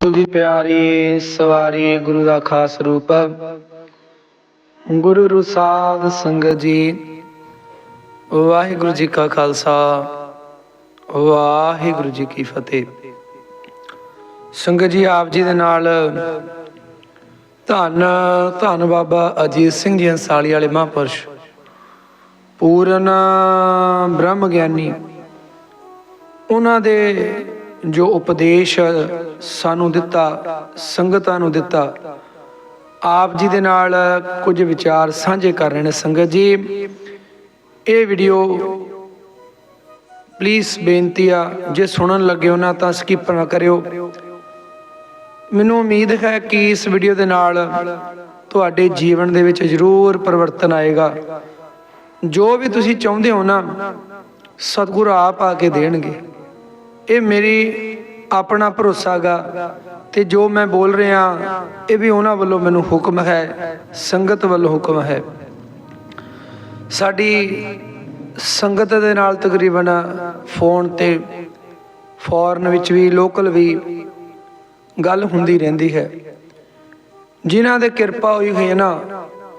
ਗੁਰੂ ਪਿਆਰੀ, ਸਵਾਰੀ ਗੁਰੂ ਦਾ ਖਾਸ ਰੂਪ। ਗੁਰੂ ਰੂਸਾਦ ਸੰਗਤ ਜੀ, ਵਾਹਿਗੁਰੂ ਜੀ ਕਾ ਖਾਲਸਾ, ਵਾਹਿਗੁਰੂ ਜੀ ਕੀ ਫਤਿਹ। ਸੰਗਤ ਜੀ, ਆਪ ਜੀ ਦੇ ਨਾਲ ਧੰਨ ਧੰਨ ਬਾਬਾ ਅਜੀਤ ਸਿੰਘ ਜੀ ਅੰਸਾਲੀ ਵਾਲੇ ਮਹਾਂਪੁਰਸ਼, ਪੂਰਨ ਬ੍ਰਹਮ ਗਿਆਨੀ ਉਹਨਾਂ ਦੇ ਜੋ ਉਪਦੇਸ਼ ਸਾਨੂੰ ਦਿੱਤਾ, ਸੰਗਤਾਂ ਨੂੰ ਦਿੱਤਾ, ਆਪ ਜੀ ਦੇ ਨਾਲ ਕੁਝ ਵਿਚਾਰ ਸਾਂਝੇ ਕਰ ਰਹੇ ਨੇ ਸੰਗਤ ਜੀ। ਇਹ ਵੀਡੀਓ ਪਲੀਜ਼ ਬੇਨਤੀ ਆ, ਜੇ ਸੁਣਨ ਲੱਗੇ ਹੋ ਨਾ ਤਾਂ ਸਕਿਪ ਨਾ ਕਰਿਓ। ਮੈਨੂੰ ਉਮੀਦ ਹੈ ਕਿ ਇਸ ਵੀਡੀਓ ਦੇ ਨਾਲ ਤੁਹਾਡੇ ਜੀਵਨ ਦੇ ਵਿੱਚ ਜ਼ਰੂਰ ਪਰਿਵਰਤਨ ਆਏਗਾ। ਜੋ ਵੀ ਤੁਸੀਂ ਚਾਹੁੰਦੇ ਹੋ ਨਾ, ਸਤਿਗੁਰੂ ਆਪ ਆ ਕੇ ਦੇਣਗੇ। ਇਹ ਮੇਰੀ ਆਪਣਾ ਭਰੋਸਾ ਗਾ ਤੇ ਜੋ ਮੈਂ ਬੋਲ ਰਿਹਾ, ਇਹ ਵੀ ਉਹਨਾਂ ਵੱਲੋਂ ਮੈਨੂੰ ਹੁਕਮ ਹੈ, ਸੰਗਤ ਵੱਲੋਂ ਹੁਕਮ ਹੈ। ਸਾਡੀ ਸੰਗਤ ਦੇ ਨਾਲ ਤਕਰੀਬਨ ਫੋਨ ਤੇ, ਫੋਰਨ ਵਿੱਚ ਵੀ, ਲੋਕਲ ਵੀ ਗੱਲ ਹੁੰਦੀ ਰਹਿੰਦੀ ਹੈ। ਜਿਨ੍ਹਾਂ ਦੇ ਕਿਰਪਾ ਹੋਈ ਹੋਈ ਹੈ ਨਾ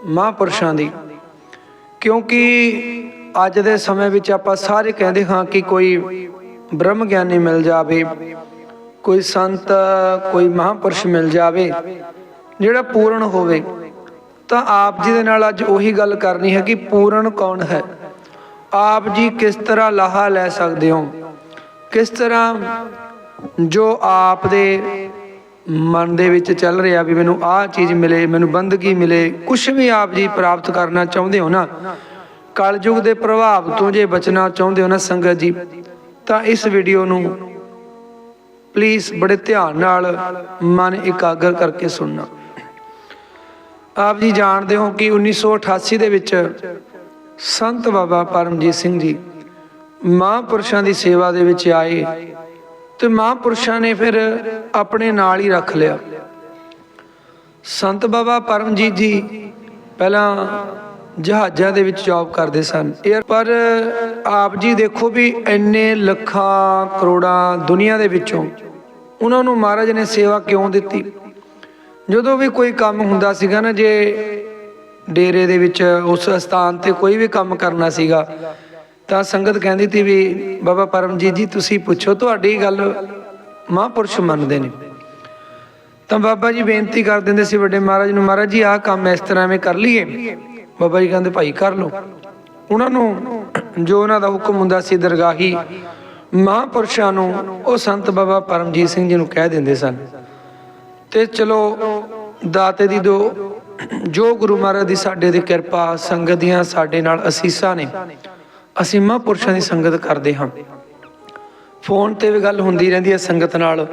ਮਹਾਂਪੁਰਸ਼ਾਂ ਦੀ, ਕਿਉਂਕਿ ਅੱਜ ਦੇ ਸਮੇਂ ਵਿੱਚ ਆਪਾਂ ਸਾਰੇ ਕਹਿੰਦੇ ਹਾਂ ਕਿ ਕੋਈ ਬ੍ਰਹਮ ਗਿਆਨੀ ਮਿਲ ਜਾਵੇ, ਕੋਈ ਸੰਤ, ਕੋਈ ਮਹਾਂਪੁਰਸ਼ ਮਿਲ ਜਾਵੇ, ਜਿਹੜਾ ਪੂਰਨ ਹੋਵੇ, ਤਾਂ ਆਪ ਜੀ ਦੇ ਨਾਲ ਅੱਜ ਉਹੀ ਗੱਲ ਕਰਨੀ ਹੈ ਕਿ ਪੂਰਨ ਕੌਣ ਹੈ? ਆਪ ਜੀ ਕਿਸ ਤਰ੍ਹਾਂ ਲਾਹਾ ਲੈ ਸਕਦੇ ਹੋ? ਕਿਸ ਤਰ੍ਹਾਂ ਜੋ ਆਪ ਦੇ ਮਨ ਦੇ ਵਿੱਚ ਚੱਲ ਰਿਹਾ ਵੀ ਮੈਨੂੰ ਆਹ ਚੀਜ਼ ਮਿਲੇ, ਮੈਨੂੰ ਬੰਦਗੀ ਮਿਲੇ ਕੁਝ ਵੀ ਆਪ ਜੀ ਪ੍ਰਾਪਤ ਕਰਨਾ ਚਾਹੁੰਦੇ ਹੋ ਨਾ, ਕਲਯੁਗ ਦੇ ਪ੍ਰਭਾਵ ਤੋਂ ਜੇ ਬਚਣਾ ਚਾਹੁੰਦੇ ਹੋ ਨਾ ਸੰਗਤ ਜੀ ਤਾਂ ਇਸ ਵੀਡੀਓ ਨੂੰ ਪਲੀਜ਼ ਬੜੇ ਧਿਆਨ ਨਾਲ, ਮਨ ਇਕਾਗਰ ਕਰਕੇ ਸੁਣਨਾ। ਆਪ ਜੀ ਜਾਣਦੇ ਹੋ ਕਿ 1988 ਦੇ ਵਿੱਚ ਸੰਤ ਬਾਬਾ ਪਰਮਜੀਤ ਸਿੰਘ ਜੀ ਮਹਾਂਪੁਰਸ਼ਾਂ ਦੀ ਸੇਵਾ ਦੇ ਵਿੱਚ ਆਏ ਤੇ ਮਹਾਂਪੁਰਸ਼ਾਂ ਨੇ ਫਿਰ ਆਪਣੇ ਨਾਲ ਹੀ ਰੱਖ ਲਿਆ। ਸੰਤ ਬਾਬਾ ਪਰਮਜੀਤ ਜੀ ਪਹਿਲਾਂ ਜਹਾਜ਼ਾਂ ਦੇ ਵਿੱਚ ਜੌਬ ਕਰਦੇ ਸਨ। ਇਹ ਪਰ ਆਪ ਜੀ ਦੇਖੋ ਵੀ ਇੰਨੇ ਲੱਖਾਂ ਕਰੋੜਾਂ ਦੁਨੀਆ ਦੇ ਵਿੱਚੋਂ ਉਹਨਾਂ ਨੂੰ ਮਹਾਰਾਜ ਨੇ ਸੇਵਾ ਕਿਉਂ ਦਿੱਤੀ? ਜਦੋਂ ਵੀ ਕੋਈ ਕੰਮ ਹੁੰਦਾ ਸੀਗਾ ਨਾ, ਜੇ ਡੇਰੇ ਦੇ ਵਿੱਚ, ਉਸ ਸਥਾਨ ਤੇ ਕੋਈ ਵੀ ਕੰਮ ਕਰਨਾ ਸੀਗਾ, ਤਾਂ ਸੰਗਤ ਕਹਿੰਦੀ ਸੀ ਵੀ, ਬਾਬਾ ਪਰਮਜੀਤ ਜੀ, ਤੁਸੀਂ ਪੁੱਛੋ, ਤੁਹਾਡੀ ਗੱਲ ਮਹਾਂਪੁਰਸ਼ ਮੰਨਦੇ ਨੇ। ਤਾਂ ਬਾਬਾ ਜੀ ਬੇਨਤੀ ਕਰ ਦਿੰਦੇ ਸੀ ਵੱਡੇ ਮਹਾਰਾਜ ਨੂੰ, ਮਹਾਰਾਜ ਜੀ, ਆਹ ਕੰਮ ਇਸ ਤਰ੍ਹਾਂ ਐਵੇਂ ਕਰ ਲਈਏ। ਬਾਬਾ ਜੀ ਕਹਿੰਦੇ ਭਾਈ ਕਰ ਲਓ। ਉਹਨਾਂ ਨੂੰ ਜੋ ਉਹਨਾਂ ਦਾ ਹੁਕਮ ਹੁੰਦਾ ਸੀ ਦਰਗਾਹੀ, ਮਹਾਂਪੁਰਸ਼ਾਂ ਨੂੰ, ਉਹ ਸੰਤ ਬਾਬਾ ਪਰਮਜੀਤ ਸਿੰਘ ਜੀ ਨੂੰ ਕਹਿ ਦਿੰਦੇ ਸਨ। ਤੇ ਚਲੋ, ਦਾਤੇ ਦੀ ਦੋ, ਜੋ ਗੁਰੂ ਮਹਾਰਾਜ ਦੀ ਸਾਡੇ ਤੇ ਕਿਰਪਾ, ਸੰਗਤ ਦੀਆਂ ਸਾਡੇ ਨਾਲ ਅਸੀਸਾਂ ਨੇ, ਅਸੀਂ ਮਹਾਂਪੁਰਸ਼ਾਂ ਦੀ ਸੰਗਤ ਕਰਦੇ ਹਾਂ। ਫੋਨ ਤੇ ਵੀ ਗੱਲ ਹੁੰਦੀ ਰਹਿੰਦੀ ਹੈ ਸੰਗਤ ਨਾਲ।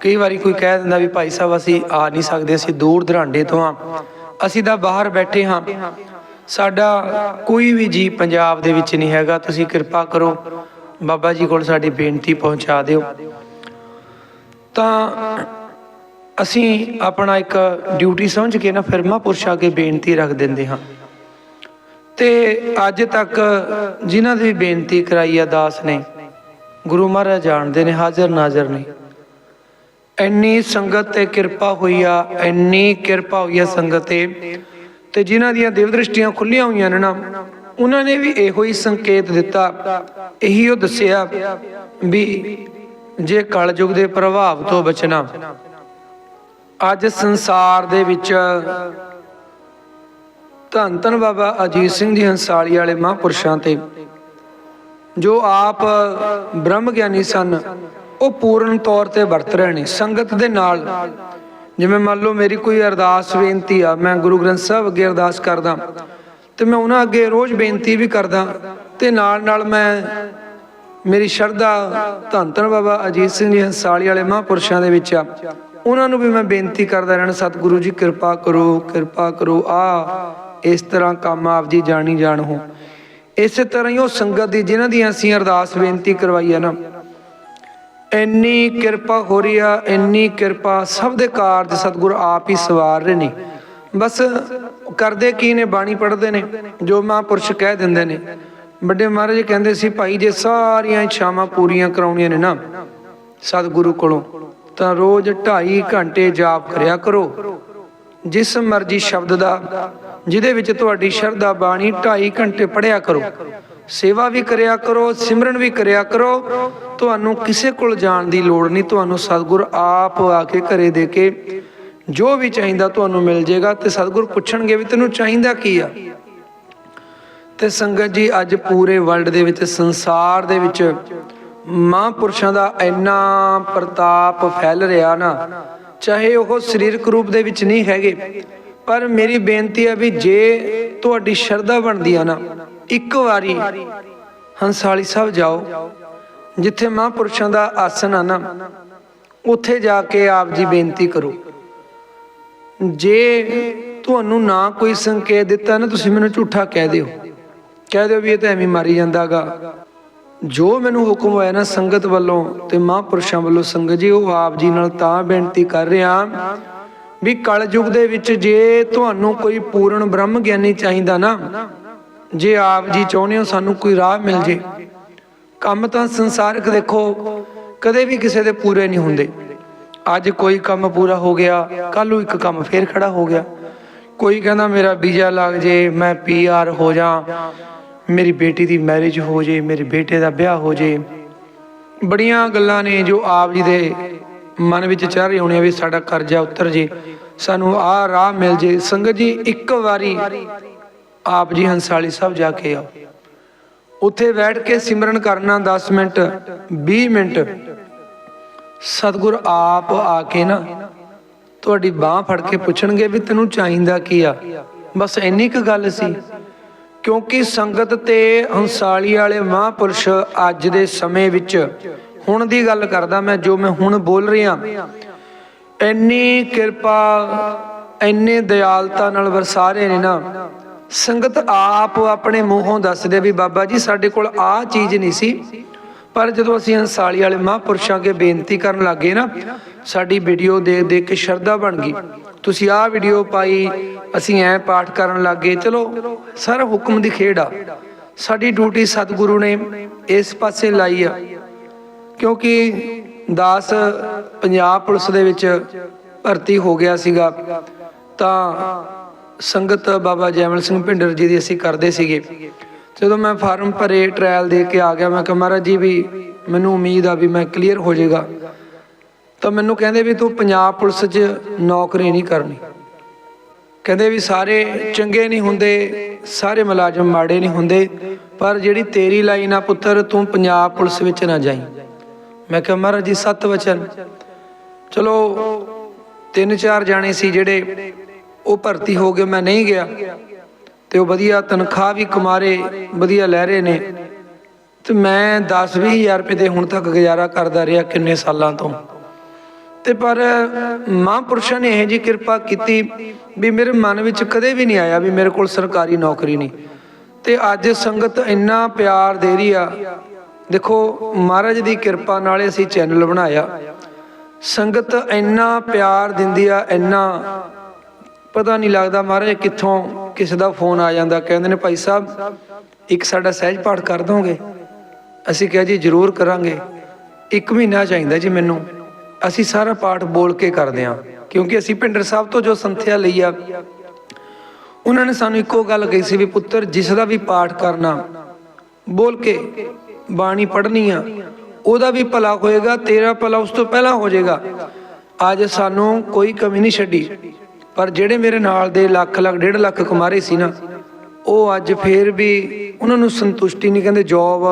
ਕਈ ਵਾਰੀ ਕੋਈ ਕਹਿ ਦਿੰਦਾ ਵੀ ਭਾਈ ਸਾਹਿਬ, ਅਸੀਂ ਆ ਨਹੀਂ ਸਕਦੇ, ਅਸੀਂ ਦੂਰ ਦਰਾਂਡੇ ਤੋਂ ਆ ਅਸੀਂ ਤਾਂ ਬਾਹਰ ਬੈਠੇ ਹਾਂ। ਸਾਡਾ ਕੋਈ ਵੀ ਜੀ ਪੰਜਾਬ ਦੇ ਵਿੱਚ ਨਹੀਂ ਹੈਗਾ, ਤੁਸੀਂ ਕਿਰਪਾ ਕਰੋ, ਬਾਬਾ ਜੀ ਕੋਲ ਸਾਡੀ ਬੇਨਤੀ ਪਹੁੰਚਾ ਦਿਓ। ਤਾਂ ਅਸੀਂ ਆਪਣਾ ਇੱਕ ਡਿਊਟੀ ਸਮਝ ਕੇ ਨਾ ਫਿਰ ਮਹਾਂਪੁਰਸ਼ਾਂ ਅੱਗੇ ਬੇਨਤੀ ਰੱਖ ਦਿੰਦੇ ਹਾਂ। ਤੇ ਅੱਜ ਤੱਕ ਜਿਨ੍ਹਾਂ ਦੀ ਬੇਨਤੀ ਕਰਾਈ ਆ ਦਾਸ ਨੇ, ਗੁਰੂ ਮਹਾਰਾਜ ਜਾਣਦੇ ਨੇ, ਹਾਜ਼ਰ ਨਾਜ਼ਰ ਨੇ। ਇੰਨੀ ਸੰਗਤ ਤੇ ਕਿਰਪਾ ਹੋਈ ਆ, ਇੰਨੀ ਕਿਰਪਾ ਹੋਈ ਆ ਸੰਗਤ ਤੇ। ਤੇ ਜਿਨ੍ਹਾਂ ਦੀਆਂ ਦਿਵ ਦ੍ਰਿਸ਼ਟੀਆਂ ਖੁੱਲੀਆਂ ਹੋਈਆਂ ਨੇ ਨਾ, ਉਹਨਾਂ ਨੇ ਵੀ ਇਹੋ ਹੀ ਸੰਕੇਤ ਦਿੱਤਾ। ਇਹੀ ਉਹ ਦੱਸਿਆ ਵੀ ਜੇ ਕਲਯੁਗ ਦੇ ਪ੍ਰਭਾਵ ਤੋਂ ਬਚਣਾ, ਅੱਜ ਸੰਸਾਰ ਦੇ ਵਿੱਚ ਧੰਨ ਧੰਨ ਬਾਬਾ ਅਜੀਤ ਸਿੰਘ ਜੀ ਹੰਸਾਲੀ ਵਾਲੇ ਮਹਾਂਪੁਰਸ਼ਾਂ ਤੇ ਜੋ ਆਪ ਬ੍ਰਹਮ ਗਿਆਨੀ ਸਨ, ਉਹ ਪੂਰਨ ਤੌਰ ਤੇ ਵਰਤ ਰਹੇ ਨੇ, ਸੰਗਤ ਦੇ ਨਾਲ ਜਿਵੇਂ ਮੰਨ ਲਓ ਮੇਰੀ ਕੋਈ ਅਰਦਾਸ, ਬੇਨਤੀ ਆ, ਮੈਂ ਗੁਰੂ ਗ੍ਰੰਥ ਸਾਹਿਬ ਅੱਗੇ ਅਰਦਾਸ ਕਰਦਾ ਤੇ ਮੈਂ ਉਹਨਾਂ ਅੱਗੇ ਰੋਜ਼ ਬੇਨਤੀ ਵੀ ਕਰਦਾ ਤੇ ਨਾਲ ਨਾਲ ਮੈਂ ਮੇਰੀ ਸ਼ਰਧਾ ਧੰਨ ਧੰਨ ਬਾਬਾ ਅਜੀਤ ਸਿੰਘ ਜੀ, ਹੰਸਾਲੀ ਵਾਲੇ ਮਹਾਂਪੁਰਸ਼ਾਂ ਦੇ ਵਿੱਚ ਆ। ਉਹਨਾਂ ਨੂੰ ਵੀ ਮੈਂ ਬੇਨਤੀ ਕਰਦਾ ਰਹਿਣਾ, ਸਤਿਗੁਰੂ ਜੀ, ਕਿਰਪਾ ਕਰੋ ਕਿਰਪਾ ਕਰੋ, ਆ, ਇਸ ਤਰ੍ਹਾਂ ਕੰਮ ਆਪ ਜੀ ਜਾਣੀ ਜਾਣ ਹੋ। ਇਸੇ ਤਰ੍ਹਾਂ ਹੀ ਉਹ ਸੰਗਤ ਦੀ ਜਿਨ੍ਹਾਂ ਦੀ ਅਸੀਂ ਅਰਦਾਸ, ਬੇਨਤੀ ਕਰਵਾਈ ਆ ਨਾ ਇੰਨੀ ਕਿਰਪਾ ਹੋ ਰਹੀ ਆ, ਇੰਨੀ ਕਿਰਪਾ। ਸਭ ਦੇ ਕਾਰਜ ਸਤਿਗੁਰ ਆਪ ਹੀ ਸਵਾਰ ਰਹੇ ਨੇ। ਬਸ ਕਰਦੇ ਕੀ ਨੇ, ਬਾਣੀ ਪੜ੍ਹਦੇ ਨੇ, ਜੋ ਮਹਾਂਪੁਰਸ਼ ਕਹਿ ਦਿੰਦੇ ਨੇ। ਵੱਡੇ ਮਹਾਰਾਜ ਕਹਿੰਦੇ ਸੀ, ਭਾਈ, ਜੇ ਸਾਰੀਆਂ ਇੱਛਾਵਾਂ ਪੂਰੀਆਂ ਕਰਾਉਣੀਆਂ ਨੇ ਨਾ ਸਤਿਗੁਰੂ ਕੋਲੋਂ, ਤਾਂ ਰੋਜ਼ 2.5 ਘੰਟੇ ਜਾਪ ਕਰਿਆ ਕਰੋ। ਜਿਸ ਮਰਜ਼ੀ ਸ਼ਬਦ ਦਾ, ਜਿਹਦੇ ਵਿੱਚ ਤੁਹਾਡੀ ਸ਼ਰਧਾ ਬਾਣੀ 2.5 ਘੰਟੇ ਪੜਿਆ ਕਰੋ। ਸੇਵਾ ਵੀ ਕਰਿਆ ਕਰੋ, ਸਿਮਰਨ ਵੀ ਕਰਿਆ ਕਰੋ। ਤੁਹਾਨੂੰ ਕਿਸੇ ਕੋਲ ਜਾਣ ਦੀ ਲੋੜ ਨਹੀਂ। ਤੁਹਾਨੂੰ ਸਤਿਗੁਰ ਆਪ ਆ ਕੇ ਘਰੇ ਦੇ ਕੇ ਜੋ ਵੀ ਚਾਹੀਦਾ ਤੁਹਾਨੂੰ ਮਿਲ ਜਾਏਗਾ ਤੇ ਸਤਿਗੁਰ ਪੁੱਛਣਗੇ ਵੀ ਤੈਨੂੰ ਚਾਹੀਦਾ ਕੀ ਆ। ਤੇ ਸੰਗਤ ਜੀ, ਅੱਜ ਪੂਰੇ ਵਰਲਡ ਦੇ ਵਿੱਚ, ਸੰਸਾਰ ਦੇ ਵਿੱਚ ਮਹਾਂਪੁਰਸ਼ਾਂ ਦਾ ਇੰਨਾ ਪ੍ਰਤਾਪ ਫੈਲ ਰਿਹਾ ਨਾ, ਚਾਹੇ ਉਹ ਸਰੀਰਕ ਰੂਪ ਦੇ ਵਿੱਚ ਨਹੀਂ ਹੈਗੇ, ਪਰ ਮੇਰੀ ਬੇਨਤੀ ਹੈ ਵੀ ਜੇ ਤੁਹਾਡੀ ਸ਼ਰਧਾ ਬਣਦੀ ਆ ਨਾ ਇੱਕ ਵਾਰੀ ਹੰਸਾਲੀ ਸਾਹਿਬ ਜਾਓ, ਜਿੱਥੇ ਮਹਾਂਪੁਰਸ਼ਾਂ ਦਾ ਆਸਨ ਆ ਨਾ, ਉੱਥੇ ਜਾ ਕੇ ਆਪ ਜੀ ਬੇਨਤੀ ਕਰੋ। ਜੇ ਤੁਹਾਨੂੰ ਨਾ ਕੋਈ ਸੰਕੇਤ ਦਿੱਤਾ ਨਾ, ਤੁਸੀਂ ਮੈਨੂੰ ਝੂਠਾ ਕਹਿ ਦਿਓ। ਕਹਿ ਦਿਓ ਵੀ ਇਹ ਤਾਂ ਐਵੇਂ ਮਾਰੀ ਜਾਂਦਾਗਾ। ਜੋ ਮੈਨੂੰ ਹੁਕਮ ਹੋਇਆ ਨਾ ਸੰਗਤ ਵੱਲੋਂ ਤੇ ਮਹਾਂਪੁਰਸ਼ਾਂ ਵੱਲੋਂ ਸੰਗਤ ਜੀ, ਉਹ ਆਪ ਜੀ ਨਾਲ ਤਾਂ ਬੇਨਤੀ ਕਰ ਰਿਹਾ ਵੀ ਕਲਯੁਗ ਦੇ ਵਿੱਚ ਜੇ ਤੁਹਾਨੂੰ ਕੋਈ ਪੂਰਨ ਬ੍ਰਹਮ ਗਿਆਨੀ ਚਾਹੀਦਾ ਨਾ ਜੇ ਆਪ ਜੀ ਚਾਹੁੰਦੇ ਹੋ ਸਾਨੂੰ ਕੋਈ ਰਾਹ ਮਿਲ ਜੇ, ਕੰਮ ਤਾਂ ਸੰਸਾਰਿਕ ਦੇਖੋ, ਕਦੇ ਵੀ ਕਿਸੇ ਦੇ ਪੂਰੇ ਨਹੀਂ ਹੁੰਦੇ। ਅੱਜ ਕੋਈ ਕੰਮ ਪੂਰਾ ਹੋ ਗਿਆ ਕੱਲ ਨੂੰ ਇੱਕ ਕੰਮ ਫੇਰ ਖੜਾ ਹੋ ਗਿਆ। ਕੋਈ ਕਹਿੰਦਾ ਮੇਰਾ ਵੀਜ਼ਾ ਲੱਗ ਜੇ, ਮੈਂ ਪੀਆਰ ਹੋ ਜਾ, ਮੇਰੀ ਬੇਟੀ ਦੀ ਮੈਰਿਜ ਹੋ ਜੇ, ਮੇਰੇ ਬੇਟੇ ਦਾ ਵਿਆਹ ਹੋ ਜੇ। ਬੜੀਆਂ ਗੱਲਾਂ ਨੇ ਜੋ ਆਪ ਜੀ ਦੇ ਮਨ ਵਿੱਚ ਚੱਲ ਰਹੀ ਹੋਣੀ ਵੀ ਸਾਡਾ ਕਰਜ਼ਾ ਉਤਰ ਜੇ, ਸਾਨੂੰ ਆਹ ਰਾਹ ਮਿਲ ਜੇ। ਸੰਗਤ ਜੀ, ਇੱਕ ਵਾਰੀ ਆਪ ਜੀ ਹੰਸਾਲੀ ਸਾਹਿਬ ਜਾ ਕੇ ਆਓ। ਉੱਥੇ ਬੈਠ ਕੇ ਸਿਮਰਨ ਕਰਨਾ 10 ਮਿੰਟ 20 ਮਿੰਟ। ਸਤਿਗੁਰ ਆਪ ਆ ਕੇ ਨਾ ਤੁਹਾਡੀ ਬਾਹ ਫੜ ਕੇ ਪੁੱਛਣਗੇ ਵੀ ਤੈਨੂੰ ਚਾਹੀਦਾ ਕੀ ਆ। ਬਸ ਇੰਨੀ ਕੁ ਗੱਲ ਸੀ। ਕਿਉਂਕਿ ਸੰਗਤ ਤੇ ਹੰਸਾਲੀ ਵਾਲੇ ਮਹਾਂਪੁਰਸ਼ ਅੱਜ ਦੇ ਸਮੇਂ ਵਿੱਚ ਹੁਣ ਦੀ ਗੱਲ ਕਰਦਾ ਮੈਂ ਜੋ ਮੈਂ ਹੁਣ ਬੋਲ ਰਿਹਾ। ਇੰਨੀ ਕਿਰਪਾ, ਇੰਨੇ ਦਿਆਲਤਾ ਨਾਲ ਵਰਸਾ ਰਹੇ ਨੇ ਨਾ। ਸੰਗਤ ਆਪ ਆਪਣੇ ਮੂੰਹੋਂ ਦੱਸਦੇ ਵੀ ਬਾਬਾ ਜੀ, ਸਾਡੇ ਕੋਲ ਆਹ ਚੀਜ਼ ਨਹੀਂ ਸੀ। ਪਰ ਜਦੋਂ ਅਸੀਂ ਅੰਸਾਲੀ ਵਾਲੇ ਮਹਾਂਪੁਰਸ਼ਾਂ ਅੱਗੇ ਬੇਨਤੀ ਕਰਨ ਲੱਗੇ ਨਾ, ਸਾਡੀ ਵੀਡੀਓ ਦੇਖ ਦੇਖ ਕੇ ਸ਼ਰਧਾ ਬਣ ਗਈ। ਤੁਸੀਂ ਆਹ ਵੀਡੀਓ ਪਾਈ, ਅਸੀਂ ਐ ਪਾਠ ਕਰਨ ਲੱਗੇ, ਚਲੋ, ਸਰ ਹੁਕਮ ਦੀ ਖੇਡ ਆ। ਸਾਡੀ ਡਿਊਟੀ ਸਤਿਗੁਰੂ ਨੇ ਇਸ ਪਾਸੇ ਲਾਈ ਆ। ਕਿਉਂਕਿ ਦਾਸ ਪੰਜਾਬ ਪੁਲਿਸ ਦੇ ਵਿੱਚ ਭਰਤੀ ਹੋ ਗਿਆ ਸੀਗਾ, ਤਾਂ ਸੰਗਤ ਬਾਬਾ ਜੈਮਲ ਸਿੰਘ ਭਿੰਡਰ ਜੀ ਦੀ ਅਸੀਂ ਕਰਦੇ ਸੀਗੇ। ਜਦੋਂ ਮੈਂ ਫਾਰਮ ਭਰੇ ਟ੍ਰਾਇਲ ਦੇ ਕੇ ਆ ਗਿਆ, ਮੈਂ ਕਿਹਾ, ਮਹਾਰਾਜ ਜੀ ਵੀ ਮੈਨੂੰ ਉਮੀਦ ਆ ਵੀ ਮੈਂ ਕਲੀਅਰ ਹੋ ਜਾਏਗਾ। ਤਾਂ ਮੈਨੂੰ ਕਹਿੰਦੇ ਵੀ ਤੂੰ ਪੰਜਾਬ ਪੁਲਿਸ 'ਚ ਨੌਕਰੀ ਨਹੀਂ ਕਰਨੀ। ਕਹਿੰਦੇ ਵੀ ਸਾਰੇ ਚੰਗੇ ਨਹੀਂ ਹੁੰਦੇ, ਸਾਰੇ ਮੁਲਾਜ਼ਮ ਮਾੜੇ ਨਹੀਂ ਹੁੰਦੇ, ਪਰ ਜਿਹੜੀ ਤੇਰੀ ਲਾਈਨ ਆ ਪੁੱਤਰ, ਤੂੰ ਪੰਜਾਬ ਪੁਲਿਸ ਵਿੱਚ ਨਾ ਜਾਈ। ਮੈਂ ਕਿਹਾ, ਮਹਾਰਾਜ ਜੀ, ਸਤ ਵਚਨ। ਚਲੋ, ਤਿੰਨ ਚਾਰ ਜਾਣੇ ਸੀ ਜਿਹੜੇ ਉਹ ਭਰਤੀ ਹੋ ਗਏ ਮੈਂ ਨਹੀਂ ਗਿਆ ਤੇ ਉਹ ਵਧੀਆ ਤਨਖਾਹ ਵੀ ਕਮਾ ਰਹੇ ਵਧੀਆ ਲੈ ਰਹੇ ਨੇ ਤੇ ਮੈਂ 10 ਹਜ਼ਾਰ ਰੁਪਏ ਦੇ ਹੁਣ ਤੱਕ ਗੁਜ਼ਾਰਾ ਕਰਦਾ ਰਿਹਾ ਕਿੰਨੇ ਸਾਲਾਂ ਤੋਂ। ਤੇ ਪਰ ਮਹਾਂਪੁਰਸ਼ਾਂ ਨੇ ਇਹ ਜੀ ਕਿਰਪਾ ਕੀਤੀ ਵੀ ਮੇਰੇ ਮਨ ਵਿੱਚ ਕਦੇ ਵੀ ਨਹੀਂ ਆਇਆ ਵੀ ਮੇਰੇ ਕੋਲ ਸਰਕਾਰੀ ਨੌਕਰੀ ਨਹੀਂ। ਤੇ ਅੱਜ ਸੰਗਤ ਇੰਨਾ ਪਿਆਰ ਦੇ ਰਹੀ ਆ। ਦੇਖੋ, ਮਹਾਰਾਜ ਦੀ ਕਿਰਪਾ ਨਾਲ ਅਸੀਂ ਚੈਨਲ ਬਣਾਇਆ। ਸੰਗਤ ਇੰਨਾ ਪਿਆਰ ਦਿੰਦੀ ਆ, ਇੰਨਾ ਪਤਾ ਨਹੀਂ ਲੱਗਦਾ ਮਹਾਰਾਜ ਕਿੱਥੋਂ ਕਿਸੇ ਦਾ ਫੋਨ ਆ ਜਾਂਦਾ। ਕਹਿੰਦੇ ਨੇ, ਭਾਈ ਸਾਹਿਬ, ਇੱਕ ਸਾਡਾ ਸਹਿਜ ਪਾਠ ਕਰ ਦੋਗੇ? ਅਸੀਂ ਕਿਹਾ ਜੀ, ਜ਼ਰੂਰ ਕਰਾਂਗੇ। ਇੱਕ ਮਹੀਨਾ ਚਾਹੀਦਾ ਜੀ ਮੈਨੂੰ। ਅਸੀਂ ਸਾਰਾ ਪਾਠ ਬੋਲ ਕੇ ਕਰਦੇ ਹਾਂ। ਕਿਉਂਕਿ ਅਸੀਂ ਪਿੰਡਰ ਸਾਹਿਬ ਤੋਂ ਜੋ ਸੰਥਿਆ ਲਈ ਆ, ਉਹਨਾਂ ਨੇ ਸਾਨੂੰ ਇੱਕੋ ਗੱਲ ਕਹੀ ਸੀ ਵੀ, ਪੁੱਤਰ, ਜਿਸ ਦਾ ਵੀ ਪਾਠ ਕਰਨਾ, ਬੋਲ ਕੇ ਬਾਣੀ ਪੜ੍ਹਨੀ ਆ, ਉਹਦਾ ਵੀ ਭਲਾ ਹੋਏਗਾ, ਤੇਰਾ ਭਲਾ ਉਸ ਤੋਂ ਪਹਿਲਾਂ ਹੋ ਜਾਏਗਾ। ਅੱਜ ਸਾਨੂੰ ਕੋਈ ਕਮੀ ਨਹੀਂ ਛੱਡੀ। ਪਰ ਜਿਹੜੇ ਮੇਰੇ ਨਾਲ ਦੇ ਲੱਖ ਲੱਖ, ਡੇਢ ਲੱਖ ਕੁਮਾਰੇ ਸੀ ਨਾ, ਉਹ ਅੱਜ ਫੇਰ ਵੀ ਉਹਨਾਂ ਨੂੰ ਸੰਤੁਸ਼ਟੀ ਨਹੀਂ, ਕਹਿੰਦੇ ਜੌਬ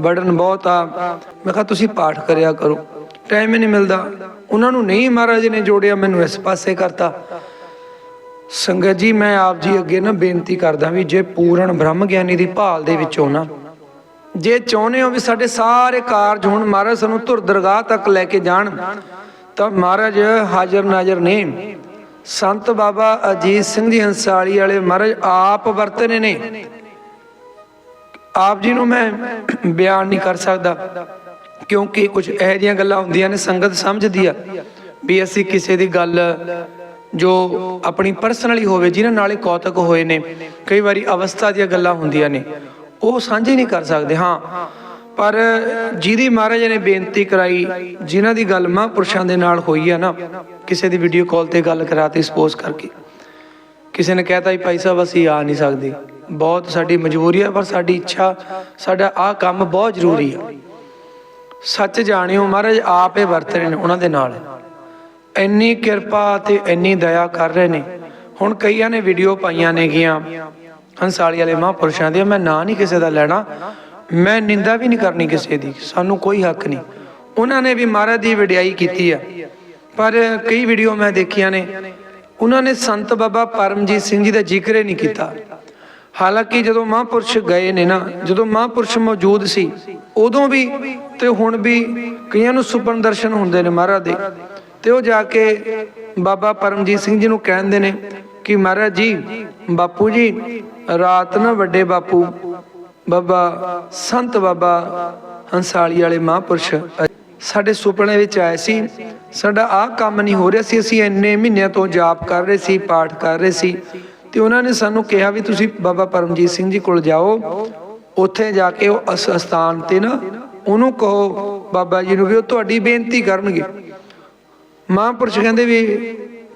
ਬਰਡਨ ਬਹੁਤ ਆ। ਮੈਂ ਕਿਹਾ, ਤੁਸੀਂ ਪਾਠ ਕਰਿਆ ਕਰੋ। ਟਾਈਮ ਹੀ ਨਹੀਂ ਮਿਲਦਾ। ਉਹਨਾਂ ਨੂੰ ਨਹੀਂ ਮਹਾਰਾਜ ਨੇ ਜੋੜਿਆ, ਮੈਨੂੰ ਇਸ ਪਾਸੇ ਕਰਤਾ। ਸੰਗਤ ਜੀ, ਮੈਂ ਆਪ ਜੀ ਅੱਗੇ ਨਾ ਬੇਨਤੀ ਕਰਦਾ ਵੀ ਜੇ ਪੂਰਨ ਬ੍ਰਹਮ ਗਿਆਨੀ ਦੀ ਭਾਲ ਦੇ ਵਿੱਚੋਂ ਨਾ, ਜੇ ਚਾਹੁੰਦੇ ਹੋ ਵੀ ਸਾਡੇ ਸਾਰੇ ਕਾਰਜ ਹੁਣ ਮਹਾਰਾਜ ਸਾਨੂੰ ਧੁਰ ਦਰਗਾਹ ਤੱਕ ਲੈ ਕੇ ਜਾਣ, ਤਾਂ ਮਹਾਰਾਜ ਹਾਜ਼ਰ ਨਾਜ਼ਰ ਨੇ। ਸੰਤ ਬਾਬਾ ਅਜੀਤ ਸਿੰਘ ਦੀ ਹੰਸਾਲੀ ਵਾਲੇ ਮਹਾਰਾਜ ਆਪ ਵਰਤਨੇ ਨੇ। ਆਪ ਜੀ ਨੂੰ ਮੈਂ ਬਿਆਨ ਨਹੀਂ ਕਰ ਸਕਦਾ, ਕਿਉਂਕਿ ਕੁਝ ਇਹੋ ਜਿਹੀਆਂ ਗੱਲਾਂ ਹੁੰਦੀਆਂ ਨੇ, ਸੰਗਤ ਸਮਝਦੀ ਆ ਵੀ ਅਸੀਂ ਕਿਸੇ ਦੀ ਗੱਲ ਜੋ ਆਪਣੀ ਪਰਸਨਲੀ ਹੋਵੇ, ਜਿਹਨਾਂ ਨਾਲੇ ਕੌਤਕ ਹੋਏ ਨੇ, ਕਈ ਵਾਰੀ ਅਵਸਥਾ ਦੀਆਂ ਗੱਲਾਂ ਹੁੰਦੀਆਂ ਨੇ, ਉਹ ਸਾਂਝੀ ਨਹੀਂ ਕਰ ਸਕਦੇ, ਹਾਂ। ਪਰ ਜਿਹਦੀ ਮਹਾਰਾਜ ਨੇ ਬੇਨਤੀ ਕਰਾਈ ਜਿਨ੍ਹਾਂ ਦੀ ਗੱਲ ਮਹਾਂਪੁਰਸ਼ਾਂ ਦੇ ਨਾਲ ਹੋਈ ਆ ਨਾ ਕਿਸੇ ਦੀ ਵੀਡੀਓ ਕਾਲ ਤੇ ਗੱਲ ਕਰਾਤੀ ਸਪੋਜ਼ ਕਰਕੇ। ਕਿਸੇ ਨੇ ਕਹਿਤਾ ਵੀ ਭਾਈ ਸਾਹਿਬ, ਅਸੀਂ ਆ ਨਹੀਂ ਸਕਦੇ। ਬਹੁਤ ਸਾਡੀ ਮਜਬੂਰੀ ਹੈ ਪਰ ਸਾਡੀ ਇੱਛਾ, ਸਾਡਾ ਆਹ ਕੰਮ ਬਹੁਤ ਜ਼ਰੂਰੀ ਹੈ ਸੱਚ ਜਾਣਿਓ ਮਹਾਰਾਜ, ਆਪੇ ਵਰਤ ਰਹੇ ਨੇ ਉਹਨਾਂ ਦੇ ਨਾਲ। ਇੰਨੀ ਕਿਰਪਾ ਤੇ ਇੰਨੀ ਦਇਆ ਕਰ ਰਹੇ ਨੇ। ਹੁਣ ਕਈਆਂ ਨੇ ਵੀਡੀਓ ਪਾਈਆਂ ਨੇ ਨੇਗੀਆਂ, ਹੰਸਾਲੀ ਵਾਲੇ ਮਹਾਂਪੁਰਸ਼ਾਂ ਦੀਆਂ। ਮੈਂ ਨਾਂ ਨਹੀਂ ਕਿਸੇ ਦਾ ਲੈਣਾ। ਮੈਂ ਨਿੰਦਾ ਵੀ ਨਹੀਂ ਕਰਨੀ ਕਿਸੇ ਦੀ। ਸਾਨੂੰ ਕੋਈ ਹੱਕ ਨਹੀਂ। ਉਹਨਾਂ ਨੇ ਵੀ ਮਹਾਰਾਜ ਦੀ ਵਡਿਆਈ ਕੀਤੀ ਆ। ਪਰ ਕਈ ਵੀਡੀਓ ਮੈਂ ਦੇਖੀਆਂ ਨੇ। ਉਹਨਾਂ ਨੇ ਸੰਤ ਬਾਬਾ ਪਰਮਜੀਤ ਸਿੰਘ ਜੀ ਦਾ ਜ਼ਿਕਰ ਹੀ ਨਹੀਂ ਕੀਤਾ। ਹਾਲਾਂਕਿ ਜਦੋਂ ਮਹਾਂਪੁਰਸ਼ ਗਏ ਨੇ ਨਾ, ਜਦੋਂ ਮਹਾਂਪੁਰਸ਼ ਮੌਜੂਦ ਸੀ, ਉਦੋਂ ਵੀ ਤੇ ਹੁਣ ਵੀ ਕਈਆਂ ਨੂੰ ਸੁਪਨ ਦਰਸ਼ਨ ਹੁੰਦੇ ਨੇ ਮਹਾਰਾਜ ਦੇ। ਤੇ ਉਹ ਜਾ ਕੇ ਬਾਬਾ ਪਰਮਜੀਤ ਸਿੰਘ ਜੀ ਨੂੰ ਕਹਿੰਦੇ ਨੇ ਕਿ ਮਹਾਰਾਜ ਜੀ, ਬਾਪੂ ਜੀ, ਰਾਤ ਨਾ ਵੱਡੇ ਬਾਪੂ, ਬਾਬਾ ਸੰਤ ਬਾਬਾ ਹੰਸਾਲੀ ਵਾਲੇ ਮਹਾਂਪੁਰਸ਼ ਸਾਡੇ ਸੁਪਨੇ ਵਿੱਚ ਆਏ ਸੀ। ਸਾਡਾ ਆਹ ਕੰਮ ਨਹੀਂ ਹੋ ਰਿਹਾ ਸੀ। ਅਸੀਂ ਇੰਨੇ ਮਹੀਨਿਆਂ ਤੋਂ ਜਾਪ ਕਰ ਰਹੇ ਸੀ, ਪਾਠ ਕਰ ਰਹੇ ਸੀ। ਤੇ ਉਹਨਾਂ ਨੇ ਸਾਨੂੰ ਕਿਹਾ ਵੀ ਤੁਸੀਂ ਬਾਬਾ ਪਰਮਜੀਤ ਸਿੰਘ ਜੀ ਕੋਲ ਜਾਓ। ਉੱਥੇ ਜਾ ਕੇ ਉਹ ਅਸਥਾਨ ਤੇ ਨਾ ਉਹਨੂੰ ਕਹੋ, ਬਾਬਾ ਜੀ ਨੂੰ ਵੀ ਉਹ ਤੁਹਾਡੀ ਬੇਨਤੀ ਕਰਨਗੇ। ਮਹਾਂਪੁਰਸ਼ ਕਹਿੰਦੇ ਵੀ,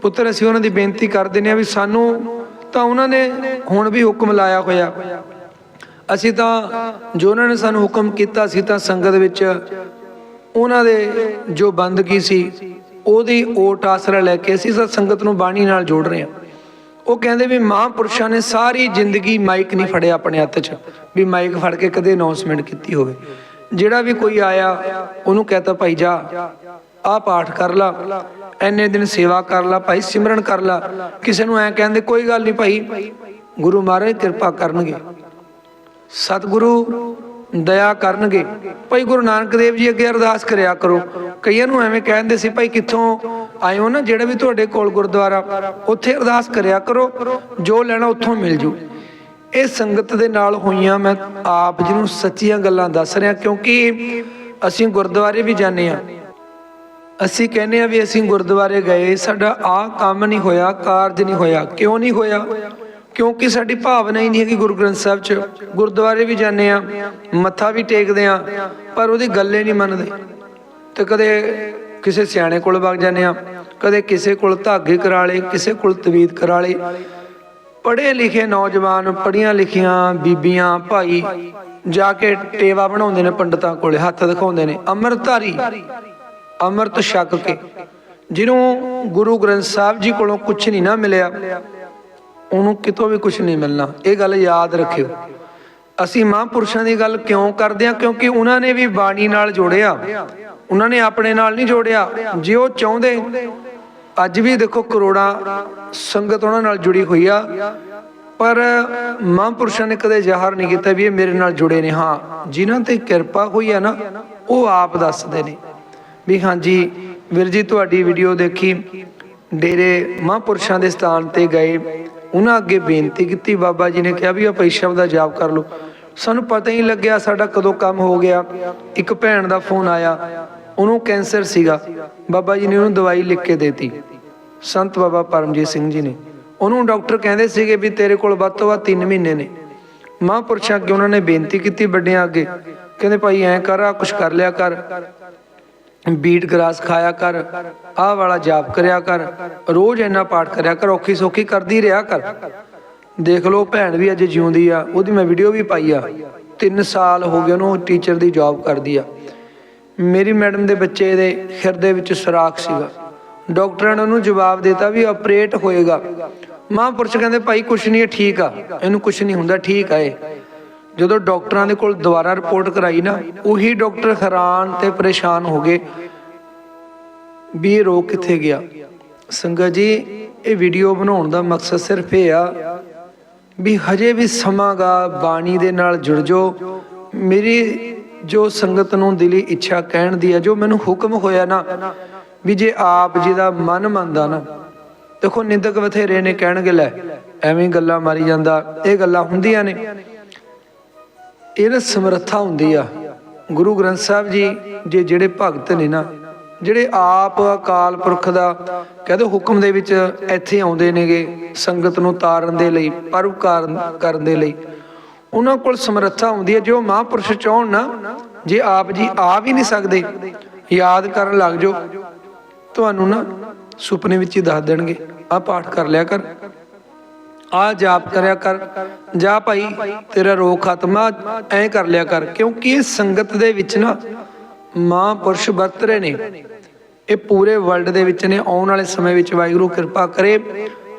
ਪੁੱਤਰ, ਅਸੀਂ ਉਹਨਾਂ ਦੀ ਬੇਨਤੀ ਕਰ ਕਰਦੇ ਨੇ ਵੀ ਸਾਨੂੰ ਤਾਂ ਉਹਨਾਂ ਨੇ ਹੁਣ ਵੀ ਹੁਕਮ ਲਾਇਆ ਹੋਇਆ। ਅਸੀਂ ਤਾਂ ਜੋ ਉਹਨਾਂ ਨੇ ਸਾਨੂੰ ਹੁਕਮ ਕੀਤਾ ਸੀ ਤਾਂ ਸੰਗਤ ਵਿੱਚ ਉਹਨਾਂ ਦੇ ਜੋ ਬੰਦਗੀ ਸੀ, ਉਹਦੀ ਓਟ ਆਸਰਾ ਲੈ ਕੇ ਅਸੀਂ ਸਤ ਸੰਗਤ ਨੂੰ ਬਾਣੀ ਨਾਲ ਜੋੜ ਰਹੇ ਹਾਂ। ਉਹ ਕਹਿੰਦੇ ਵੀ ਮਹਾਂਪੁਰਸ਼ਾਂ ਨੇ ਸਾਰੀ ਜ਼ਿੰਦਗੀ ਮਾਈਕ ਨਹੀਂ ਫੜਿਆ ਆਪਣੇ ਹੱਥ 'ਚ, ਵੀ ਮਾਈਕ ਫੜ ਕੇ ਕਦੇ ਅਨਾਉਂਸਮੈਂਟ ਕੀਤੀ ਹੋਵੇ। ਜਿਹੜਾ ਵੀ ਕੋਈ ਆਇਆ, ਉਹਨੂੰ ਕਹਤਾ, ਭਾਈ ਜਾ, ਆਹ ਪਾਠ ਕਰ ਲਾ ਐਨੇ ਦਿਨ ਸੇਵਾ ਕਰ ਲਾ, ਭਾਈ ਸਿਮਰਨ ਕਰ ਲਾ। ਕਿਸੇ ਨੂੰ ਐ ਕਹਿੰਦੇ, ਕੋਈ ਗੱਲ ਨਹੀਂ ਭਾਈ, ਗੁਰੂ ਮਹਾਰਾਜ ਕਿਰਪਾ ਕਰਨਗੇ। ਸਤਿਗੁਰੂ ਦਇਆ ਕਰਨਗੇ। ਭਾਈ ਗੁਰੂ ਨਾਨਕ ਦੇਵ ਜੀ ਅੱਗੇ ਅਰਦਾਸ ਕਰਿਆ ਕਰੋ। ਕਈਆਂ ਨੂੰ ਐਵੇਂ ਕਹਿੰਦੇ ਸੀ, ਭਾਈ ਕਿੱਥੋਂ ਆਏ ਹੋ ਨਾ, ਜਿਹੜਾ ਵੀ ਤੁਹਾਡੇ ਕੋਲ ਗੁਰਦੁਆਰਾ, ਉੱਥੇ ਅਰਦਾਸ ਕਰਿਆ ਕਰੋ, ਜੋ ਲੈਣਾ ਉੱਥੋਂ ਮਿਲ ਜੂ। ਇਹ ਸੰਗਤ ਦੇ ਨਾਲ ਹੋਈਆਂ ਮੈਂ ਆਪ ਜੀ ਨੂੰ ਸੱਚੀਆਂ ਗੱਲਾਂ ਦੱਸ ਰਿਹਾ, ਕਿਉਂਕਿ ਅਸੀਂ ਗੁਰਦੁਆਰੇ ਵੀ ਜਾਂਦੇ ਆ ਅਸੀਂ ਕਹਿੰਦੇ ਆ ਵੀ ਅਸੀਂ ਗੁਰਦੁਆਰੇ ਗਏ, ਸਾਡਾ ਆਹ ਕੰਮ ਨਹੀਂ ਹੋਇਆ, ਕਾਰਜ ਨਹੀਂ ਹੋਇਆ। ਕਿਉਂ ਨਹੀਂ ਹੋਇਆ? ਕਿਉਂਕਿ ਸਾਡੀ ਭਾਵਨਾ ਹੀ ਨਹੀਂ ਹੈਗੀ ਗੁਰੂ ਗ੍ਰੰਥ ਸਾਹਿਬ 'ਚ। ਗੁਰਦੁਆਰੇ ਵੀ ਜਾਂਦੇ ਆ ਮੱਥਾ ਵੀ ਟੇਕਦੇ ਆ ਪਰ ਉਹਦੀ ਗੱਲ ਹੀ ਨਹੀਂ ਮੰਨਦੇ। ਤੇ ਕਦੇ ਕਿਸੇ ਸਿਆਣੇ ਕੋਲ ਵਗ ਜਾਂਦੇ ਆ ਕਦੇ ਕਿਸੇ ਕੋਲ ਧਾਗੇ ਕਰਾ ਲਏ, ਕਿਸੇ ਕੋਲ ਤਵੀਤ ਕਰਾ ਲਏ। ਪੜ੍ਹੇ ਲਿਖੇ ਨੌਜਵਾਨ, ਪੜ੍ਹੀਆਂ ਲਿਖੀਆਂ ਬੀਬੀਆਂ, ਭਾਈ ਜਾ ਕੇ ਟੇਵਾ ਬਣਾਉਂਦੇ ਨੇ ਪੰਡਤਾਂ ਕੋਲੇ, ਹੱਥ ਦਿਖਾਉਂਦੇ ਨੇ, ਅੰਮ੍ਰਿਤਧਾਰੀ, ਅੰਮ੍ਰਿਤ ਛਕ ਕੇ। ਜਿਹਨੂੰ ਗੁਰੂ ਗ੍ਰੰਥ ਸਾਹਿਬ ਜੀ ਕੋਲੋਂ ਕੁਝ ਨਹੀਂ ਨਾ ਮਿਲਿਆ। ਉਹਨੂੰ ਕਿਤੋਂ ਵੀ ਕੁਝ ਨਹੀਂ ਮਿਲਣਾ। ਇਹ ਗੱਲ ਯਾਦ ਰੱਖਿਓ। ਅਸੀਂ ਮਹਾਂਪੁਰਸ਼ਾਂ ਦੀ ਗੱਲ ਕਿਉਂ ਕਰਦੇ ਹਾਂ? ਕਿਉਂਕਿ ਉਹਨਾਂ ਨੇ ਵੀ ਬਾਣੀ ਨਾਲ ਜੋੜਿਆ। ਉਹਨਾਂ ਨੇ ਆਪਣੇ ਨਾਲ ਨਹੀਂ ਜੋੜਿਆ। ਜੇ ਉਹ ਚਾਹੁੰਦੇ, ਅੱਜ ਵੀ ਦੇਖੋ ਕਰੋੜਾਂ ਸੰਗਤ ਉਹਨਾਂ ਨਾਲ ਜੁੜੀ ਹੋਈ ਆ। ਪਰ ਮਹਾਂਪੁਰਸ਼ਾਂ ਨੇ ਕਦੇ ਜ਼ਾਹਰ ਨਹੀਂ ਕੀਤਾ ਵੀ ਇਹ ਮੇਰੇ ਨਾਲ ਜੁੜੇ ਨੇ। ਹਾਂ, ਜਿਨ੍ਹਾਂ ਤੇ ਕਿਰਪਾ ਹੋਈ ਆ ਨਾ, ਉਹ ਆਪ ਦੱਸਦੇ ਨੇ। ਵੀ ਹਾਂਜੀ, ਵੀਰ ਜੀ, ਤੁਹਾਡੀ ਵੀਡੀਓ ਦੇਖੀ। ਡੇਰੇ ਮਹਾਂਪੁਰਸ਼ਾਂ ਦੇ ਸਥਾਨ ਤੇ ਗਏ। ਉਹਨਾਂ ਅੱਗੇ ਬੇਨਤੀ ਕੀਤੀ, ਬਾਬਾ ਜੀ ਨੇ ਕਿਹਾ ਵੀ ਆ ਸ਼ਬਦ ਦਾ ਜਾਪ ਕਰ ਲਓ। ਸਾਨੂੰ ਪਤਾ ਹੀ ਲੱਗਿਆ ਸਾਡਾ ਕਦੋਂ ਕੰਮ ਹੋ ਗਿਆ। ਇੱਕ ਭੈਣ ਦਾ ਫੋਨ ਆਇਆ, ਉਹਨੂੰ ਕੈਂਸਰ ਸੀਗਾ। ਬਾਬਾ ਜੀ ਨੇ ਉਹਨੂੰ ਦਵਾਈ ਲਿਖ ਕੇ ਦੇਤੀ। ਸੰਤ ਬਾਬਾ ਪਰਮਜੀਤ ਸਿੰਘ ਜੀ ਨੇ। ਉਹਨੂੰ ਡਾਕਟਰ ਕਹਿੰਦੇ ਸੀਗੇ ਵੀ ਤੇਰੇ ਕੋਲ ਵੱਧ ਤੋਂ ਵੱਧ 3 ਮਹੀਨੇ ਨੇ। ਮਹਾਂਪੁਰਸ਼ਾਂ ਅੱਗੇ ਉਹਨਾਂ ਨੇ ਬੇਨਤੀ ਕੀਤੀ ਵੱਡਿਆਂ ਅੱਗੇ। ਕਹਿੰਦੇ ਭਾਈ ਐਂ ਕਰ ਆ ਕੁਛ ਕਰ ਲਿਆ ਕਰ। ਬੀਟ ਗਰਾਸ ਖਾਇਆ ਕਰ, ਆਹ ਵਾਲਾ ਜਾਪ ਕਰਿਆ ਕਰ, ਰੋਜ਼ ਇੰਨਾ ਪਾਠ ਕਰਿਆ ਕਰ, ਔਖੀ ਸੌਖੀ ਕਰਦੀ ਰਿਹਾ ਕਰ। ਦੇਖ ਲਓ, ਭੈਣ ਵੀ ਅੱਜ ਜਿਉਂਦੀ ਆ, ਉਹਦੀ ਮੈਂ ਵੀਡੀਓ ਵੀ ਪਾਈ ਆ। 3 ਸਾਲ ਹੋ ਗਏ ਉਹਨੂੰ ਟੀਚਰ ਦੀ ਜੌਬ ਕਰਦੀ ਆ। ਮੇਰੀ ਮੈਡਮ ਦੇ ਬੱਚੇ ਦੇ ਹਿਰਦੇ ਵਿੱਚ ਸੁਰਾਖ ਸੀਗਾ। ਡਾਕਟਰਾਂ ਨੇ ਉਹਨੂੰ ਜਵਾਬ ਦਿੱਤਾ ਵੀ ਆਪਰੇਟ ਹੋਏਗਾ। ਮਹਾਂਪੁਰਸ਼ ਕਹਿੰਦੇ, ਭਾਈ ਕੁਛ ਨਹੀਂ ਠੀਕ ਆ। ਇਹਨੂੰ ਕੁਛ ਨਹੀਂ ਹੁੰਦਾ, ਠੀਕ ਆ ਇਹ। ਜਦੋਂ ਡਾਕਟਰਾਂ ਦੇ ਕੋਲ ਦੁਬਾਰਾ ਰਿਪੋਰਟ ਕਰਾਈ ਨਾ, ਉਹੀ ਡਾਕਟਰ ਹੈਰਾਨ ਤੇ ਪਰੇਸ਼ਾਨ ਹੋ ਗਏ ਵੀ ਇਹ ਰੋਗ ਕਿੱਥੇ ਗਿਆ। ਸੰਗਤ ਜੀ, ਇਹ ਵੀਡੀਓ ਬਣਾਉਣ ਦਾ ਮਕਸਦ ਸਿਰਫ ਇਹ ਆ ਵੀ ਹਜੇ ਵੀ ਸਮਾਂਗਾ ਬਾਣੀ ਦੇ ਨਾਲ ਜੁੜ ਜੋ ਮੇਰੀ ਜੋ ਸੰਗਤ ਨੂੰ ਦਿਲੀ ਇੱਛਾ ਕਹਿਣ ਦੀ ਆ, ਜੋ ਮੈਨੂੰ ਹੁਕਮ ਹੋਇਆ ਨਾ ਵੀ ਜੇ ਆਪ ਜੀ ਦਾ ਮਨ ਮੰਨਦਾ ਨਾ, ਦੇਖੋ ਨਿੰਦਕ ਬਥੇਰੇ ਨੇ ਕਹਿਣਗੇ, ਲੈ, ਐਵੇਂ ਗੱਲਾਂ ਮਾਰੀ ਜਾਂਦਾ, ਇਹ ਗੱਲਾਂ ਹੁੰਦੀਆਂ ਨੇ। ਇਹ ਨਾ ਸਮਰੱਥਾ ਹੁੰਦੀ ਆ। ਗੁਰੂ ਗ੍ਰੰਥ ਸਾਹਿਬ ਜੀ, ਜੇ ਜਿਹੜੇ ਭਗਤ ਨੇ ਨਾ, ਜਿਹੜੇ ਆਪ ਅਕਾਲ ਪੁਰਖ ਦਾ ਕਹਿੰਦੇ ਹੁਕਮ ਦੇ ਵਿੱਚ ਇੱਥੇ ਆਉਂਦੇ ਨੇਗੇ ਸੰਗਤ ਨੂੰ ਤਾਰਨ ਦੇ ਲਈ ਪਰਉਪਕਾਰ ਕਰਨ ਦੇ ਲਈ, ਉਹਨਾਂ ਕੋਲ ਸਮਰੱਥਾ ਹੁੰਦੀ ਹੈ ਜੇ ਉਹ ਮਹਾਂਪੁਰਸ਼ ਚਾਹਣ ਨਾ, ਜੇ ਆਪ ਜੀ ਆ ਵੀ ਨਹੀਂ ਸਕਦੇ, ਯਾਦ ਕਰਨ ਲੱਗ ਜਾਓ। ਤੁਹਾਨੂੰ ਨਾ ਸੁਪਨੇ ਵਿੱਚ ਹੀ ਦੱਸ ਦੇਣਗੇ। ਆ ਪਾਠ ਕਰ ਲਿਆ ਕਰ। ਆ ਜਾਪ ਕਰਿਆ ਕਰ। ਜਾ ਭਾਈ, ਤੇਰਾ ਰੋਗ ਖਤਮ ਆ ਐ ਕਰ ਲਿਆ ਕਰ। ਕਿਉਂਕਿ ਇਹ ਸੰਗਤ ਦੇ ਵਿੱਚ ਨਾ ਮਹਾਂਪੁਰਸ਼ ਵਰਤ ਰਹੇ ਨੇ। ਇਹ ਪੂਰੇ ਵਰਲਡ ਦੇ ਵਿੱਚ ਨੇ। ਆਉਣ ਵਾਲੇ ਸਮੇਂ ਵਿੱਚ ਵਾਹਿਗੁਰੂ ਕਿਰਪਾ ਕਰੇ।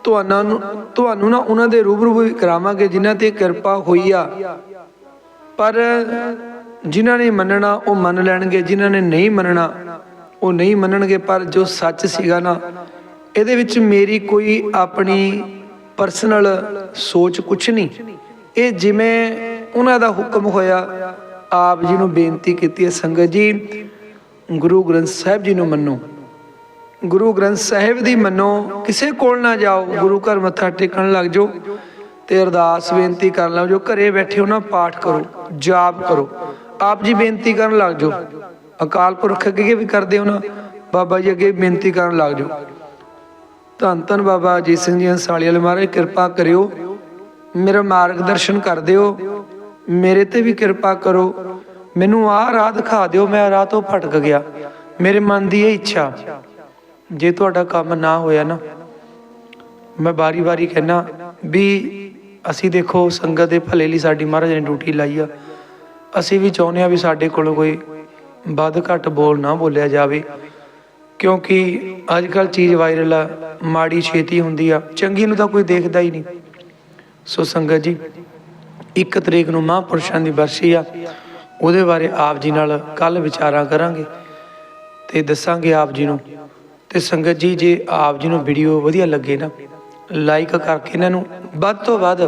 ਤੁਹਾਨੂੰ ਨੂੰ, ਤੁਹਾਨੂੰ ਨਾ ਉਹਨਾਂ ਦੇ ਰੂਬਰੂ ਵੀ ਕਰਾਵਾਂਗੇ ਜਿਨ੍ਹਾਂ ਤੇ ਕਿਰਪਾ ਹੋਈ ਆ। ਪਰ ਜਿਨ੍ਹਾਂ ਨੇ ਮੰਨਣਾ, ਉਹ ਮੰਨ ਲੈਣਗੇ। ਜਿਨ੍ਹਾਂ ਨੇ ਨਹੀਂ ਮੰਨਣਾ, ਉਹ ਨਹੀਂ ਮੰਨਣਗੇ। ਪਰ ਜੋ ਸੱਚ ਸੀਗਾ ਨਾ, ਇਹਦੇ ਵਿੱਚ ਮੇਰੀ ਕੋਈ ਆਪਣੀ ਪਰਸਨਲ ਸੋਚ ਕੁਛ ਨਹੀਂ। ਇਹ ਜਿਵੇਂ ਉਹਨਾਂ ਦਾ ਹੁਕਮ ਹੋਇਆ, ਆਪ ਜੀ ਨੂੰ ਬੇਨਤੀ ਕੀਤੀ ਹੈ ਸੰਗਤ ਜੀ, ਗੁਰੂ ਗ੍ਰੰਥ ਸਾਹਿਬ ਜੀ ਨੂੰ ਮੰਨੋ। ਗੁਰੂ ਗ੍ਰੰਥ ਸਾਹਿਬ ਦੀ ਮੰਨੋ, ਕਿਸੇ ਕੋਲ ਨਾ ਜਾਓ, ਗੁਰੂ ਘਰ ਮੱਥਾ ਟੇਕਣ ਲੱਗ ਜਾਓ ਤੇ ਅਰਦਾਸ ਬੇਨਤੀ ਕਰ ਲਓ ਜੋ ਘਰੇ ਬੈਠੇ ਹੋ ਨਾ ਪਾਠ ਕਰੋ, ਜਾਪ ਕਰੋ। ਆਪ ਜੀ ਬੇਨਤੀ ਕਰਨ ਲੱਗ ਜਾਓ। ਅਕਾਲ ਪੁਰਖ ਅੱਗੇ ਵੀ ਕਰਦੇ ਹੋ ਨਾ, ਬਾਬਾ ਜੀ ਅੱਗੇ ਬੇਨਤੀ ਕਰਨ ਲੱਗ ਜਾਓ। ਧੰਨ ਧੰਨ ਬਾਬਾ ਅਜੀਤ ਸਿੰਘ ਜੀ ਅੰਸਾਲੀ ਵਾਲੇ ਮਹਾਰਾਜ, ਕਿਰਪਾ ਕਰਿਓ। ਮੇਰਾ ਮਾਰਗਦਰਸ਼ਨ ਕਰ ਦਿਓ। ਮੇਰੇ ਤੇ ਵੀ ਕਿਰਪਾ ਕਰੋ। ਮੈਨੂੰ ਆਹ ਰਾਹ ਦਿਖਾ ਦਿਓ, ਮੈਂ ਰਾਹ ਤੋਂ ਭਟਕ ਗਿਆ। ਮੇਰੇ ਮਨ ਦੀ ਇਹ ਇੱਛਾ, ਜੇ ਤੁਹਾਡਾ ਕੰਮ ਨਾ ਹੋਇਆ ਨਾ, ਮੈਂ ਬਾਰੀ-ਬਾਰੀ ਕਹਿਣਾ ਵੀ ਅਸੀਂ ਦੇਖੋ ਸੰਗਤ ਦੇ ਭਲੇ ਲਈ ਸਾਡੀ ਮਹਾਰਾਜ ਨੇ ਡਿਊਟੀ ਲਾਈ ਆ। ਅਸੀਂ ਵੀ ਚਾਹੁੰਦੇ ਆ ਵੀ ਸਾਡੇ ਕੋਲੋਂ ਕੋਈ ਵੱਧ ਘੱਟ ਬੋਲ ਨਾ ਬੋਲਿਆ ਜਾਵੇ। ਕਿਉਂਕਿ ਅੱਜ ਕੱਲ ਚੀਜ਼ ਵਾਇਰਲ ਆ, ਮਾੜੀ ਛੇਤੀ ਹੁੰਦੀ ਆ, ਚੰਗੀ ਨੂੰ ਤਾਂ ਕੋਈ ਦੇਖਦਾ ਹੀ ਨਹੀਂ। ਸੋ ਸੰਗਤ ਜੀ, ਇੱਕ ਤਰੀਕ ਨੂੰ ਮਹਾਂਪੁਰਸ਼ਾਂ ਦੀ ਬਰਸੀ ਆ, ਉਹਦੇ ਬਾਰੇ ਆਪ ਜੀ ਨਾਲ ਕੱਲ ਵਿਚਾਰਾਂ ਕਰਾਂਗੇ ਤੇ ਦੱਸਾਂਗੇ ਆਪ ਜੀ ਨੂੰ। ਤੇ ਸੰਗਤ ਜੀ, ਜੇ ਆਪ ਜੀ ਨੂੰ ਵੀਡੀਓ ਵਧੀਆ ਲੱਗੇ ਨਾ ਲਾਈਕ ਕਰਕੇ ਇਹਨਾਂ ਨੂੰ ਵੱਧ ਤੋਂ ਵੱਧ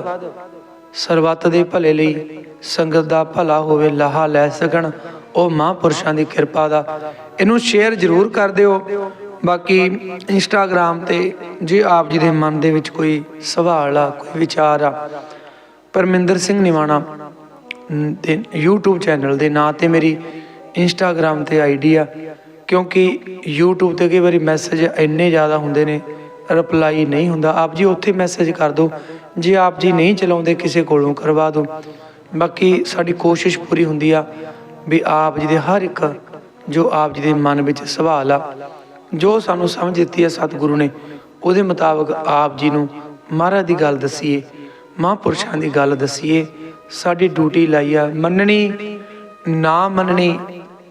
ਸਰਬੱਤ ਦੇ ਭਲੇ ਲਈ ਸੰਗਤ ਦਾ ਭਲਾ ਹੋਵੇ, ਲਾਹਾ ਲੈ ਸਕਣ। ਉਹ ਮਹਾਂਪੁਰਸ਼ਾਂ ਦੀ ਕਿਰਪਾ ਦਾ। ਇਹਨੂੰ ਸ਼ੇਅਰ ਜ਼ਰੂਰ ਕਰ ਦਿਓ। ਬਾਕੀ ਇੰਸਟਾਗ੍ਰam ਤੇ ਜੇ ਆਪ ਜੀ ਦੇ ਮਨ ਦੇ ਵਿੱਚ ਕੋਈ ਸਵਾਲ ਆ, ਕੋਈ ਵਿਚਾਰ ਆ, ਪਰਮਿੰਦਰ ਸਿੰਘ ਨਿਵਾਣਾ ਨ- YouTube ਚੈਨਲ ਦੇ ਨਾਂ ਤੇ ਮੇਰੀ ਇੰਸਟਾਗ੍ਰam ਤੇ ਆਈਡੀ ਆ। ਕਿਉਂਕਿ YouTube ਤੇ ਕਈ ਵਾਰੀ ਮੈਸੇਜ ਇੰਨੇ ਜ਼ਿਆਦਾ ਹੁੰਦੇ ਨੇ ਰਿਪਲਾਈ ਨਹੀਂ ਹੁੰਦਾ। ਆਪ ਜੀ ਉੱਥੇ ਮੈਸੇਜ ਕਰ ਦਿਓ। ਜੇ ਆਪ ਜੀ ਨਹੀਂ ਚਲਾਉਂਦੇ, ਕਿਸੇ ਕੋਲੋਂ ਕਰਵਾ ਦਿਓ। ਬਾਕੀ ਸਾਡੀ ਕੋਸ਼ਿਸ਼ ਪੂਰੀ ਹੁੰਦੀ ਆ। ਵੀ ਆਪ ਜੀ ਦੇ ਹਰ ਇੱਕ ਜੋ ਆਪ ਜੀ ਦੇ ਮਨ ਵਿੱਚ ਸਵਾਲ ਆ, ਜੋ ਸਾਨੂੰ ਸਮਝ ਦਿੱਤੀ ਹੈ ਸਤਿਗੁਰੂ ਨੇ, ਉਹਦੇ ਮੁਤਾਬਕ ਆਪ ਜੀ ਨੂੰ ਮਹਾਰਾਜ ਦੀ ਗੱਲ ਦਸੀਏ, ਮਹਾਂਪੁਰਸ਼ਾਂ ਦੀ ਗੱਲ ਦਸੀਏ, ਸਾਡੀ ਡਿਊਟੀ ਲਾਈ ਆ ਮੰਨਣੀ, ਨਾ ਮੰਨਣੀ,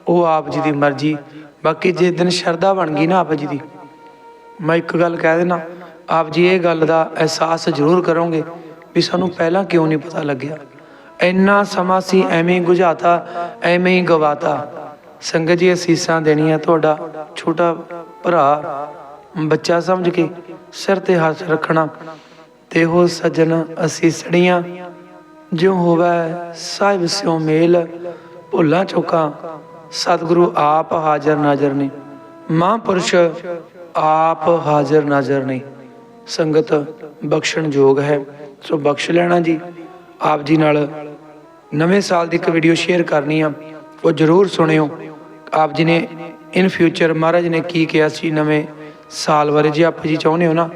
ਉਹ ਆਪ ਜੀ ਦੀ ਮਰਜ਼ੀ, ਬਾਕੀ ਜੇ ਦਿਨ ਸ਼ਰਧਾ ਬਣ ਗਈ ਨਾ ਆਪ ਜੀ ਦੀ, ਮੈਂ ਇੱਕ ਗੱਲ ਕਹਿ ਦੇਣਾ ਆਪ ਜੀ ਇਹ ਗੱਲ ਦਾ ਅਹਿਸਾਸ ਜ਼ਰੂਰ ਕਰੋਗੇ ਵੀ ਸਾਨੂੰ ਪਹਿਲਾਂ ਕਿਉਂ ਨਹੀਂ ਪਤਾ ਲੱਗਿਆ। ਇੰਨਾ ਸਮਾਂ ਸੀ ਐਵੇਂ ਹੀ ਗੁਝਾਤਾ ਐਵੇਂ ਹੀ ਗਵਾਤਾ। ਸੰਗਤ ਜੀ, ਅਸੀਸਾਂ ਦੇਣੀਆਂ ਤੁਹਾਡਾ ਛੋਟਾ ਭਰਾ, ਬੱਚਾ ਸਮਝ ਕੇ ਸਿਰ ਤੇ ਹੱਥ ਰੱਖਣਾ, ਤੇ ਹੋ ਸਜਣ ਅਸੀਸੜੀਆਂ, ਜਿਉ ਹੋਵੇ ਸਾਹਿਬ ਸਿਉ ਮੇਲ, ਭੁੱਲਾਂ ਚੁੱਕਾਂ, ਸਤਿਗੁਰੂ ਆਪ ਹਾਜ਼ਰ ਨਾਜ਼ਰ ਨੇ। ਮਹਾਂਪੁਰਸ਼ ਆਪ ਹਾਜ਼ਰ ਨਾਜ਼ਰ ਨੇ। ਸੰਗਤ ਬਖਸ਼ਣ ਯੋਗ ਹੈ, ਸੋ ਬਖਸ਼ ਲੈਣਾ ਜੀ। ਆਪ ਜੀ ਨਾਲ ਨਵੇਂ ਸਾਲ ਦੀ ਇੱਕ ਵੀਡੀਓ ਸ਼ੇਅਰ ਕਰਨੀ ਆ, ਉਹ ਜਰੂਰ ਸੁਣਿਓ। ਆਪ ਜੀ ਨੇ ਇਨ ਫਿਊਚਰ ਮਹਾਰਾਜ ਨੇ ਕੀ ਕਿਹਾ ਸੀ ਨਵੇਂ ਸਾਲ ਬਾਰੇ? ਜੇ ਆਪ ਜੀ ਚਾਹੁੰਦੇ ਹੋ ਨਾ,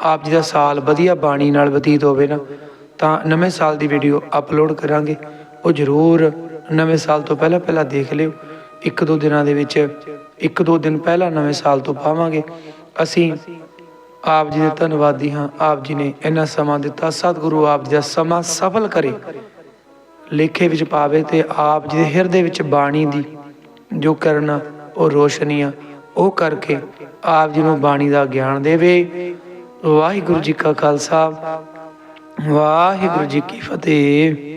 ਆਪ ਜੀ ਦਾ ਸਾਲ ਵਧੀਆ ਬਾਣੀ ਨਾਲ ਬਤੀਤ ਹੋਵੇ ਨਾ, ਤਾਂ ਨਵੇਂ ਸਾਲ ਦੀ ਵੀਡੀਓ ਅਪਲੋਡ ਕਰਾਂਗੇ। ਉਹ ਜਰੂਰ ਨਵੇਂ ਸਾਲ ਤੋਂ ਪਹਿਲਾਂ ਪਹਿਲਾਂ ਦੇਖ ਲਿਓ। ਇੱਕ ਦੋ ਦਿਨਾਂ ਦੇ ਵਿੱਚ, ਇੱਕ ਦੋ ਦਿਨ ਪਹਿਲਾਂ ਨਵੇਂ ਸਾਲ ਤੋਂ ਪਾਵਾਂਗੇ। ਅਸੀਂ ਆਪ ਜੀ ਦੇ ਧੰਨਵਾਦੀ ਹਾਂ। ਆਪ ਜੀ ਨੇ ਇੰਨਾ ਸਮਾਂ ਦਿੱਤਾ। ਸਤਿਗੁਰੂ ਆਪ ਜੀ ਦਾ ਸਮਾਂ ਸਫਲ ਕਰੇ। ਲੇਖੇ ਵਿੱਚ ਪਾਵੇ ਤੇ ਆਪ ਜੀ ਦੇ ਹਿਰਦੇ ਵਿੱਚ ਬਾਣੀ ਦੀ ਜੋ ਕਰਨਾ ਉਹ ਰੋਸ਼ਨੀ ਆ, ਉਹ ਕਰਕੇ ਆਪ ਜੀ ਨੂੰ ਬਾਣੀ ਦਾ ਗਿਆਨ ਦੇਵੇ। ਵਾਹਿਗੁਰੂ ਜੀ ਕਾ ਖਾਲਸਾ। ਵਾਹਿਗੁਰੂ ਜੀ ਕੀ ਫਤਿਹ।